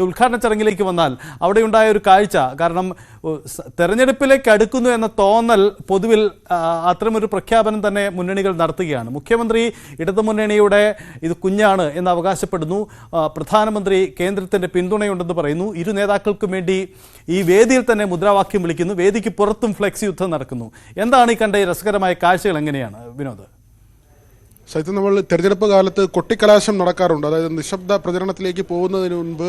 ഉദ്ഘാടന ചടങ്ങിലേക്ക് വന്നാൽ അവിടെ ഉണ്ടായ ഒരു കാഴ്ച. കാരണം തെരഞ്ഞെടുപ്പിലേക്ക് അടുക്കുന്നു എന്ന തോന്നൽ പൊതുവിൽ അത്തരമൊരു പ്രഖ്യാപനം തന്നെ മുന്നണികൾ നടത്തുകയാണ്. മുഖ്യമന്ത്രി ഇടതുമുന്നണിയുടെ ഇത് കുഞ്ഞാണ് എന്ന് അവകാശപ്പെടുന്നു. പ്രധാനമന്ത്രി കേന്ദ്രത്തിന്റെ പിന്തുണയുണ്ടെന്ന് പറയുന്നു. ഇരു നേതാക്കൾക്കും വേണ്ടി ഈ വേദിയിൽ തന്നെ മുദ്രാവാക്യം വിളിക്കുന്നു. വേദിക്ക് പുറത്തും ഫ്ലെക്സ് യുദ്ധം നടക്കുന്നു. എന്താണ് ഈ കണ്ട ഈ രസകരമായ കാഴ്ചകൾ എങ്ങനെയാണ്? വിനോദ്. സഹിതം നമ്മൾ തെരഞ്ഞെടുപ്പ് കാലത്ത് കൊട്ടിക്കലാശം നടക്കാറുണ്ട്. അതായത് നിശബ്ദ പ്രചരണത്തിലേക്ക് പോകുന്നതിന് മുൻപ്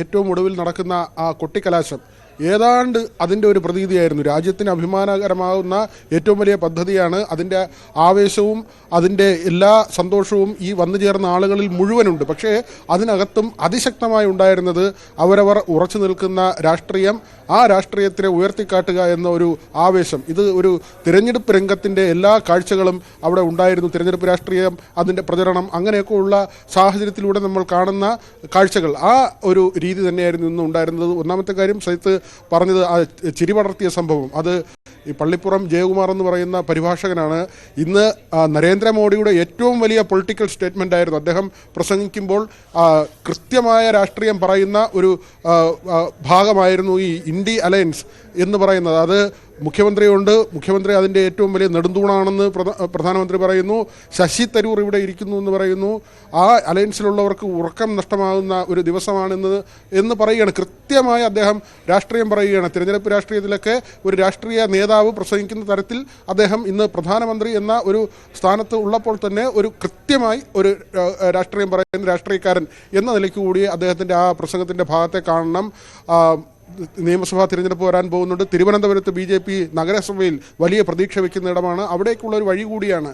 ഏറ്റവും ഒടുവിൽ നടക്കുന്ന ആ കൊട്ടിക്കലാശം ഏതാണ്ട് അതിന്റെ ഒരു പ്രതീതിയായിരുന്നു. രാജ്യത്തിന് അഭിമാനകരമാകുന്ന ഏറ്റവും വലിയ പദ്ധതിയാണ് അതിന്റെ ആവേശവും അതിന്റെ എല്ലാ സന്തോഷവും ഈ വന്നു ചേർന്ന ആളുകളിൽ മുഴുവനുണ്ട്. പക്ഷേ അതിനകത്തും അതിശക്തമായി ഉണ്ടായിരുന്നത് അവരവർ ഉറച്ചു നിൽക്കുന്ന രാഷ്ട്രീയം ആ രാഷ്ട്രീയത്തിനെ ഉയർത്തിക്കാട്ടുക എന്ന ഒരു ആവേശം. ഇത് ഒരു തിരഞ്ഞെടുപ്പ് രംഗത്തിന്റെ എല്ലാ കാഴ്ചകളും അവിടെ ഉണ്ടായിരുന്നു. തിരഞ്ഞെടുപ്പ് രാഷ്ട്രീയം അതിന്റെ പ്രചരണം അങ്ങനെയൊക്കെ ഉള്ള സാഹചര്യത്തിലൂടെ നമ്മൾ കാണുന്ന കാഴ്ചകൾ. ആ ഒരു രീതി തന്നെയായിരുന്നു ഇന്ന് ഉണ്ടായിരുന്നത് ഒന്നാമത്തെ കാര്യം സൈത്ത് പറഞ്ഞത് ആ ചിരി പടർത്തിയ സംഭവം. അത് ഈ പള്ളിപ്പുറം ജയകുമാർ എന്ന് പറയുന്ന പരിഭാഷകനാണ്. ഇന്ന് നരേന്ദ്രമോദിയുടെ ഏറ്റവും വലിയ പൊളിറ്റിക്കൽ സ്റ്റേറ്റ്മെന്റ് ആയിരുന്നു. അദ്ദേഹം പ്രസംഗിക്കുമ്പോൾ കൃത്യമായ രാഷ്ട്രീയം പറയുന്ന ഒരു ഭാഗമായിരുന്നു ഈ ഇന്ത്യ അലയൻസ് എന്ന് പറയുന്നത്. അത് മുഖ്യമന്ത്രിയുണ്ട്. മുഖ്യമന്ത്രി അതിന്റെ ഏറ്റവും വലിയ നെടുന്തൂണാണെന്ന് പ്രധ- പ്രധാനമന്ത്രി പറയുന്നു. ശശി തരൂർ ഇവിടെ ഇരിക്കുന്നു എന്ന് പറയുന്നു. ആ അലയൻസിലുള്ളവർക്ക് ഉറക്കം നഷ്ടമാകുന്ന ഒരു ദിവസമാണെന്ന് എന്ന് പറയുകയാണ്. കൃത്യമായി അദ്ദേഹം രാഷ്ട്രീയം പറയുകയാണ്. തിരഞ്ഞെടുപ്പ് രാഷ്ട്രീയത്തിലൊക്കെ ഒരു രാഷ്ട്രീയ നേതാവ് പ്രസംഗിക്കുന്ന തരത്തിൽ അദ്ദേഹം ഇന്ന് പ്രധാനമന്ത്രി എന്ന ഒരു സ്ഥാനത്ത് ഉള്ളപ്പോൾ തന്നെ ഒരു കൃത്യമായി ഒരു രാഷ്ട്രീയം പറയുന്ന രാഷ്ട്രീയക്കാരൻ എന്ന നിലയ്ക്ക് കൂടി അദ്ദേഹത്തിന്റെ ആ പ്രസംഗത്തിന്റെ ഭാഗത്തെ കാണണം. നിയമസഭാ തിരഞ്ഞെടുപ്പ് വരാൻ പോകുന്നുണ്ട്. തിരുവനന്തപുരത്ത് ബി ജെ പി നഗരസഭയിൽ വലിയ പ്രതീക്ഷ വയ്ക്കുന്ന ഇടമാണ് അവിടേക്കുള്ള ഒരു വഴി കൂടിയാണ്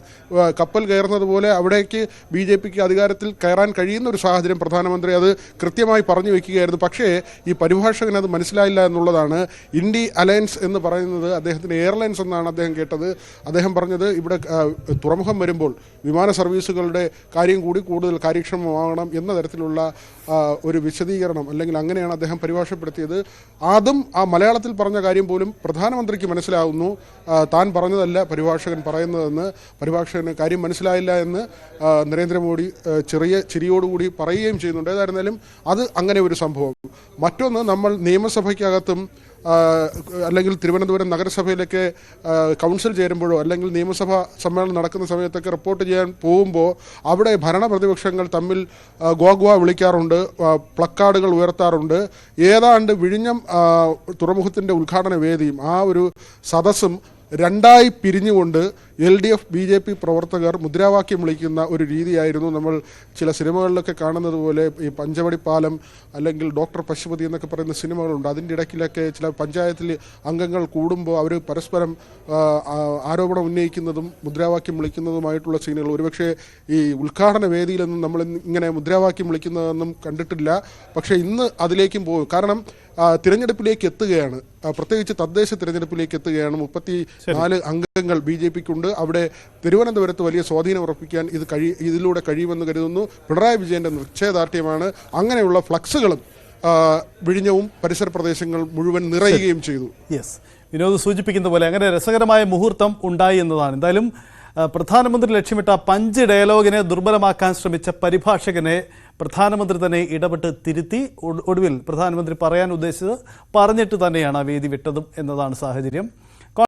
കപ്പൽ കയറുന്നതുപോലെ അവിടേക്ക് ബി ജെ പിക്ക് അധികാരത്തിൽ കയറാൻ കഴിയുന്ന ഒരു സാഹചര്യം പ്രധാനമന്ത്രി അത് കൃത്യമായി പറഞ്ഞു വയ്ക്കുകയായിരുന്നു പക്ഷേ ഈ പരിഭാഷകൻ അത് മനസ്സിലായില്ല എന്നുള്ളതാണ്. ഇന്ത്യ അലയൻസ് എന്ന് പറയുന്നത് അദ്ദേഹത്തിന് എയർലൈൻസ് എന്നാണ് അദ്ദേഹം കേട്ടത്. അദ്ദേഹം പറഞ്ഞത് ഇവിടെ തുറമുഖം വരുമ്പോൾ വിമാന സർവീസുകളുടെ കാര്യം കൂടി കൂടുതൽ കാര്യക്ഷമമാകണം എന്ന തരത്തിലുള്ള ഒരു വിശദീകരണം അല്ലെങ്കിൽ അങ്ങനെയാണ് അദ്ദേഹം പരിഭാഷപ്പെടുത്തിയത്. അതും ആ മലയാളത്തിൽ പറഞ്ഞ കാര്യം പോലും പ്രധാനമന്ത്രിക്ക് മനസ്സിലാവുന്നു. താൻ പറഞ്ഞതല്ല പരിഭാഷകൻ പറയുന്നതെന്ന്. പരിഭാഷകന് കാര്യം മനസ്സിലായില്ല എന്ന് നരേന്ദ്രമോദി ചെറിയ ചിരിയോടുകൂടി പറയുകയും ചെയ്യുന്നുണ്ട്. ഏതായിരുന്നാലും അത് അങ്ങനെ ഒരു സംഭവം. മറ്റൊന്ന് നമ്മൾ നിയമസഭയ്ക്കകത്തും അല്ലെങ്കിൽ തിരുവനന്തപുരം നഗരസഭയിലൊക്കെ കൗൺസിൽ ചേരുമ്പോഴോ അല്ലെങ്കിൽ നിയമസഭാ സമ്മേളനം നടക്കുന്ന സമയത്തൊക്കെ റിപ്പോർട്ട് ചെയ്യാൻ പോകുമ്പോൾ അവിടെ ഭരണ പ്രതിപക്ഷങ്ങൾ തമ്മിൽ ഗോഗ്വ വിളിക്കാറുണ്ട് പ്ലക്കാർഡുകൾ ഉയർത്താറുണ്ട്. ഏതാണ്ട് വിഴിഞ്ഞം തുറമുഖത്തിന്റെ ഉദ്ഘാടന വേദിയും ആ ഒരു സദസ്സും രണ്ടായി പിരിഞ്ഞുകൊണ്ട് L D F B J P പ്രവർത്തകർ മുദ്രാവാക്യം വിളിക്കുന്ന ഒരു രീതിയായിരുന്നു നമ്മൾ ചില സിനിമകളിലൊക്കെ കാണുന്നത് പോലെ ഈ പഞ്ചവടി പാലം അല്ലെങ്കിൽ ഡോക്ടർ പശുപതി എന്നൊക്കെ പറയുന്ന സിനിമകളുണ്ട്. അതിന്റെ ഇടയ്ക്കിലൊക്കെ ചില പഞ്ചായത്തിൽ അംഗങ്ങൾ കൂടുമ്പോൾ അവർ പരസ്പരം ആരോപണം ഉന്നയിക്കുന്നതും മുദ്രാവാക്യം വിളിക്കുന്നതുമായിട്ടുള്ള സീനുകൾ. ഒരുപക്ഷെ ഈ ഉദ്ഘാടന വേദിയിലൊന്നും നമ്മൾ ഇങ്ങനെ മുദ്രാവാക്യം വിളിക്കുന്നതെന്നും കണ്ടിട്ടില്ല. പക്ഷേ ഇന്ന് അതിലേക്കും പോകും. കാരണം തിരഞ്ഞെടുപ്പിലേക്ക് എത്തുകയാണ്. പ്രത്യേകിച്ച് തദ്ദേശ തിരഞ്ഞെടുപ്പിലേക്ക് എത്തുകയാണ്. മുപ്പത്തി നാല് അംഗങ്ങൾ ബി ജെ പിക്കുണ്ട്. അവിടെ തിരുവനന്തപുരത്ത് വലിയ സ്വാധീനം ഉറപ്പിക്കാൻ ഇത് കഴി ഇതിലൂടെ കഴിയുമെന്ന് കരുതുന്നു. പിണറായി വിജയന്റെ നിശ്ചയദാർഢ്യമാണ്. അങ്ങനെയുള്ള ഫ്ലക്സുകളും വിഴിഞ്ഞവും പരിസര പ്രദേശങ്ങൾ മുഴുവൻ നിറയുകയും ചെയ്തു. യെസ്. വിനോദ് സൂചിപ്പിക്കുന്ന പോലെ അങ്ങനെ രസകരമായ മുഹൂർത്തം ഉണ്ടായി എന്നതാണ്. എന്തായാലും പ്രധാനമന്ത്രി ലക്ഷ്യമിട്ട പഞ്ച് ഡയലോഗിനെ ദുർബലമാക്കാൻ ശ്രമിച്ച പരിഭാഷകനെ പ്രധാനമന്ത്രി തന്നെ ഇടപെട്ട് തിരുത്തി. ഒടുവിൽ പ്രധാനമന്ത്രി പറയാൻ ഉദ്ദേശിച്ചത് പറഞ്ഞിട്ട് തന്നെയാണ് ആ വേദി വിട്ടതും എന്നതാണ് സാഹചര്യം.